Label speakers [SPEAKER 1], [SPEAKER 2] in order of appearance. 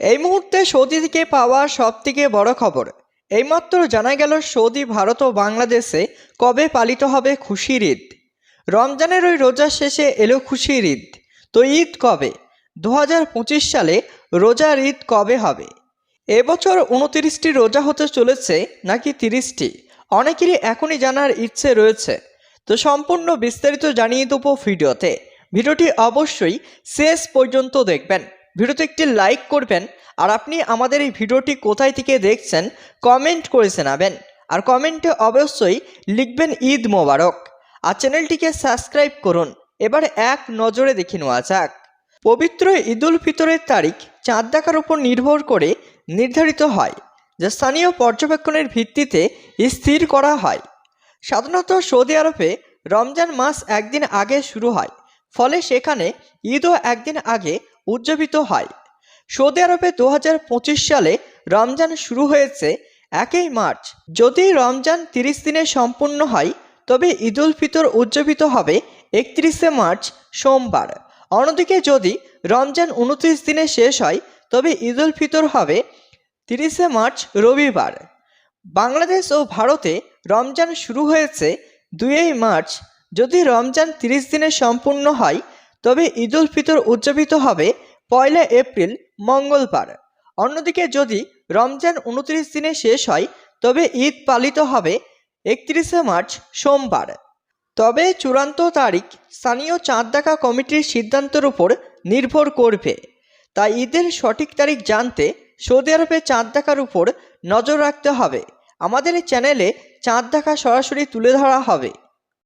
[SPEAKER 1] এই মুহূর্তে সৌদি থেকে পাওয়া সবথেকে বড় খবর। এইমাত্র জানা গেল সৌদি, ভারত ও বাংলাদেশে কবে পালিত হবে খুশির ঈদ। রমজানের ওই রোজা শেষে এলো খুশির ঈদ। তো ঈদ কবে? দু হাজার পঁচিশ সালে রোজার ঈদ কবে হবে? এবছর উনতিরিশটি রোজা হতে চলেছে নাকি তিরিশটি? অনেকেরই এখনই জানার ইচ্ছে রয়েছে। তো সম্পূর্ণ বিস্তারিত জানিয়ে দেবো ভিডিওতে। ভিডিওটি অবশ্যই শেষ পর্যন্ত দেখবেন। ভিডিওতে একটি লাইক করবেন আর আপনি আমাদের এই ভিডিওটি কোথায় থেকে দেখছেন কমেন্ট করে জানাবেন। আর কমেন্টে অবশ্যই লিখবেন ঈদ মোবারক। আর চ্যানেলটিকে সাবস্ক্রাইব করুন। এবার এক নজরে দেখে নেওয়া যাক। পবিত্র ঈদুল ফিতরের তারিখ চাঁদ দেখার উপর নির্ভর করে নির্ধারিত হয়, যা স্থানীয় পর্যবেক্ষণের ভিত্তিতে স্থির করা হয়। সাধারণত সৌদি আরবে রমজান মাস একদিন আগে শুরু হয়, ফলে সেখানে ঈদও একদিন আগে উদযাপিত হয়। সৌদি আরবে দু হাজার পঁচিশ সালে রমজান শুরু হয়েছে একই মার্চ। যদি রমজান তিরিশ দিনে সম্পূর্ণ হয়, তবে ঈদুল ফিতর উদযাপিত হবে একত্রিশে মার্চ, সোমবার। অন্যদিকে যদি রমজান উনত্রিশ দিনে শেষ হয়, তবে ঈদুল ফিতর হবে তিরিশে মার্চ, রবিবার। বাংলাদেশ ও ভারতে রমজান শুরু হয়েছে দুই মার্চ। যদি রমজান তিরিশ দিনে সম্পূর্ণ হয় তবে ঈদুল ফিতর উদযাপিত হবে পয়লা এপ্রিল, মঙ্গলবার। অন্যদিকে যদি রমজান উনত্রিশ দিনে শেষ হয়, তবে ঈদ পালিত হবে একত্রিশে মার্চ, সোমবার। তবে চূড়ান্ত তারিখ স্থানীয় চাঁদ দেখা কমিটির সিদ্ধান্তের উপর নির্ভর করবে। তাই ঈদের সঠিক তারিখ জানতে সৌদি আরবে চাঁদ দেখার উপর নজর রাখতে হবে। আমাদের চ্যানেলে চাঁদ দেখা সরাসরি তুলে ধরা হবে।